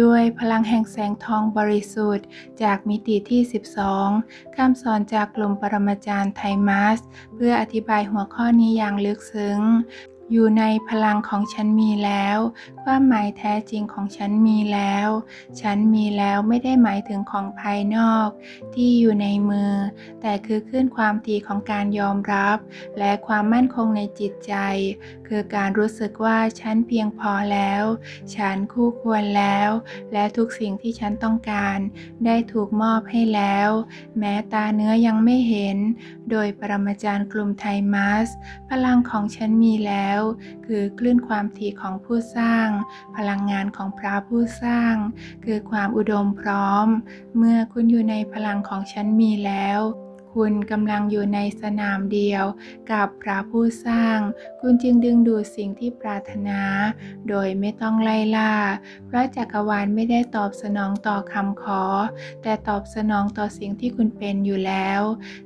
ด้วยพลังแห่งแสงทองบริสุทธิ์ จากมิติที่ 12 คำสอนจากกลุ่มปรมาจารย์ไทมัส เพื่ออธิบายหัวข้อนี้อย่างลึกซึ้ง อยู่ในพลังของฉันมีแล้ว ความหมายแท้จริงของฉันมีแล้ว ฉันมีแล้วไม่ได้หมายถึงของภายนอก ที่อยู่ในมือ แต่คือขึ้นความถี่ของการยอมรับ และความมั่นคงในจิตใจ คือการรู้สึกว่าฉันเพียงพอแล้ว ฉันคู่ควรแล้ว และทุกสิ่งที่ฉันต้องการ ได้ถูกมอบให้แล้ว แม้ตาเนื้อยังไม่เห็น โดยปรมาจารย์กลุ่มไทมัส พลังของฉันมีแล้วคือคลื่นความถี่ของผู้สร้าง พลังงานของพระผู้สร้าง คือความอุดมพร้อม เมื่อคุณอยู่ในพลังของฉันมีแล้ว คุณกำลังอยู่ในสนามเดียวกับพระผู้สร้าง คุณจึงดึงดูดสิ่งที่ปรารถนา โดยไม่ต้องไล่ล่า เพราะจักรวาลไม่ได้ตอบสนองต่อคำขอ แต่ตอบสนองต่อสิ่งที่คุณเป็นอยู่แล้ว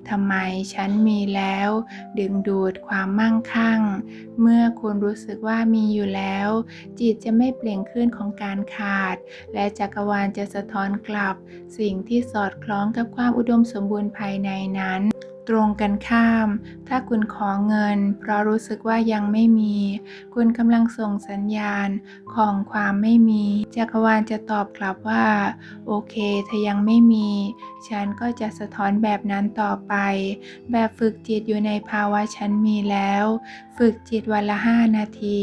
ทำไมฉันมีแล้ว ดึงดูดความมั่งคั่ง เมื่อคุณรู้สึกว่ามีอยู่แล้ว จิตจะไม่เปล่งขึ้นของการขาด และจักรวาลจะสะท้อนกลับ สิ่งที่สอดคล้องกับความอุดมสมบูรณ์ภายในนั้นนั้นตรงกันข้าม ถ้าคุณขอเงิน เพราะรู้สึกว่ายังไม่มี คุณกำลังส่งสัญญาณของความไม่มี จักรวาลจะตอบกลับว่า โอเคเธอยังไม่มี ฉันก็จะสะท้อนแบบนั้นต่อไป แบบฝึกจิตอยู่ในภาวะฉันมีแล้ว ฝึกจิตวันละ 5 นาที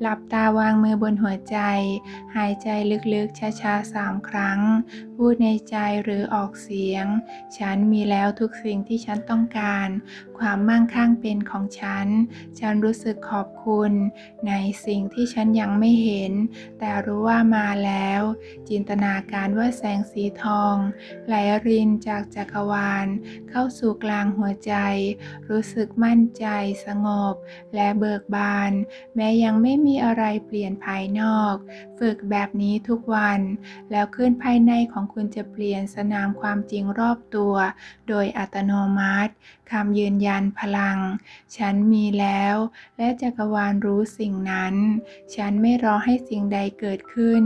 หลับตาวางมือบนหัวใจ หายใจลึกๆช้าๆ3ครั้ง พูดในใจหรือออกเสียง ฉันมีแล้วทุกสิ่งที่ฉันต้องต้องการ ความมั่งคั่งเป็นของฉัน ฉันรู้สึกขอบคุณ ในสิ่งที่ฉันยังไม่เห็น แต่รู้ว่ามาแล้ว จินตนาการว่าแสงสีทอง ไหลรินจากจักรวาล เข้าสู่กลางหัวใจ รู้สึกมั่นใจสงบ และเบิกบาน แม้ยังไม่มีอะไรเปลี่ยนภายนอก ฝึกแบบนี้ทุกวัน แล้วขึ้นภายในของคุณจะเปลี่ยนสนามความจริงรอบตัว โดยอัตโนมัติคำยืนยันพลัง ฉันมีแล้ว และจักรวาลรู้สิ่งนั้น ฉันไม่รอให้สิ่งใดเกิดขึ้น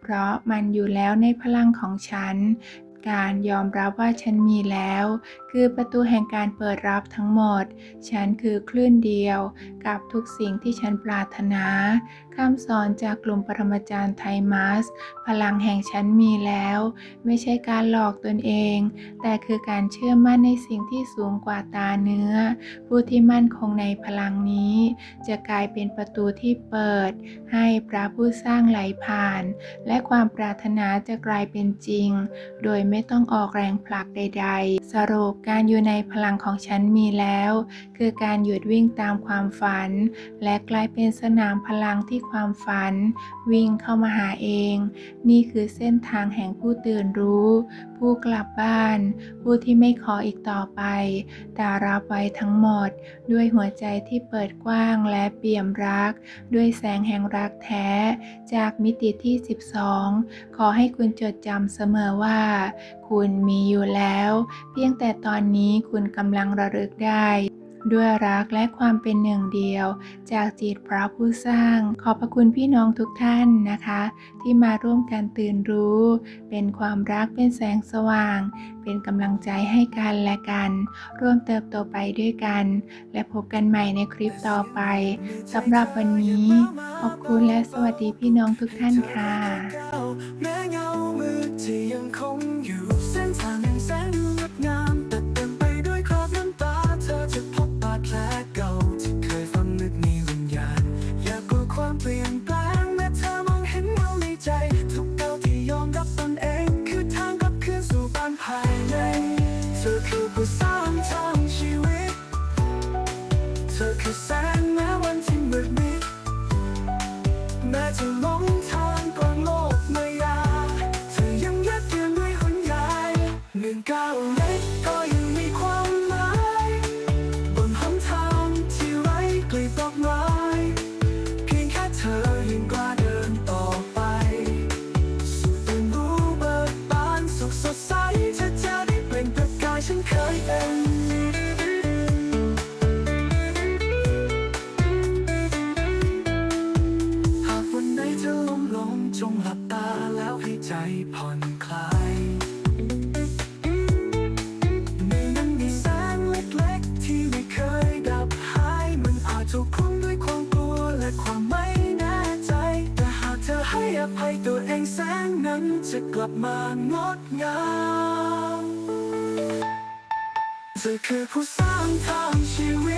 เพราะมันอยู่แล้วในพลังของฉัน การยอมรับว่าฉันมีแล้ว คือประตูแห่งการเปิดรับทั้งหมด ฉันคือคลื่นเดียวกับทุกสิ่งที่ฉันปรารถนาคำสอนจากกลุ่มปรมาจารย์ไทมัส พลังแห่งฉันมีแล้ว ไม่ใช่การหลอกตนเอง แต่คือการเชื่อมั่นในสิ่งที่สูงกว่าตาเนื้อ ผู้ที่มั่นคงในพลังนี้ จะกลายเป็นประตูที่เปิด ให้พระผู้สร้างไหลผ่าน และความปรารถนาจะกลายเป็นจริง โดยไม่ต้องออกแรงผลักใด ๆ สรุปการอยู่ในพลังของฉันมีแล้ว คือการหยุดวิ่งตามความฝัน และกลายเป็นสนามพลังที่ความฝัน วิ่งเข้ามาหาเอง นี่คือเส้นทางแห่งผู้ตื่นรู้ ผู้กลับบ้าน ผู้ที่ไม่ขออีกต่อไป แต่รับไว้ทั้งหมด ด้วยหัวใจที่เปิดกว้างและเปี่ยมรัก ด้วยแสงแห่งรักแท้ จากมิติที่ 12 ขอให้คุณจดจำเสมอว่าคุณมีอยู่แล้ว เพียงแต่ตอนนี้คุณกำลังระลึกได้ ด้วยรักและความเป็นหนึ่งเดียว จากจิตพระผู้สร้าง ขอบพระคุณพี่น้องทุกท่านนะคะ ที่มาร่วมกันตื่นรู้ เป็นความรักเป็นแสงสว่าง เป็นกำลังใจให้กันและกัน ร่วมเติบโตไปด้วยกัน และพบกันใหม่ในคลิปต่อไปสำหรับวันนี้ ขอบคุณและสวัสดีพี่น้องทุกท่านค่ะ แม้จะหลงทางกลางโลกมายาเธอยังยัดเยีด้วยหนยายนึ่งก้า จะกลับมางดงามเธอคือผู้สร้างทางชีวิต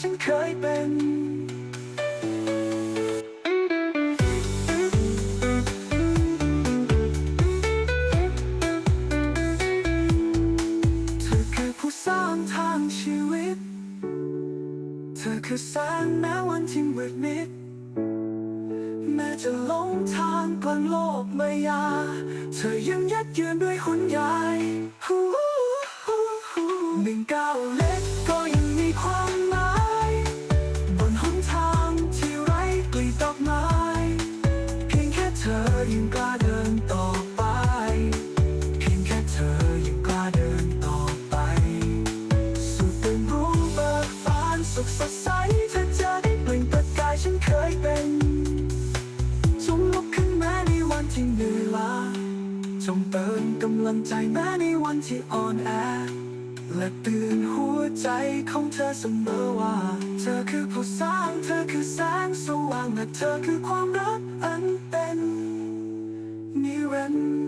ฉันเคยเป็นเธอคือผู้สร้างทางชีวิต เธอคือแสงแม้วันที่มืดมิด แม้จะหลงทางกลางโลกมายา เธอยังยัดยืนด้วยหุ่นใหญ่หนึ่งก้าวเล็ก ขสดใสเธอจะได้เปล่งประกายฉันเคยเป็นจงลุกขึ้นแม้ในวันที่เหนื่อยล้าจงเติมกำลังใจแม้ในวันที่อ่อนแอและเตือนหัวใจของเธอเสมอว่า เธอคือผู้สร้าง เธอคือแสงสว่างและเธอคือความรักอันเป็นนิรันด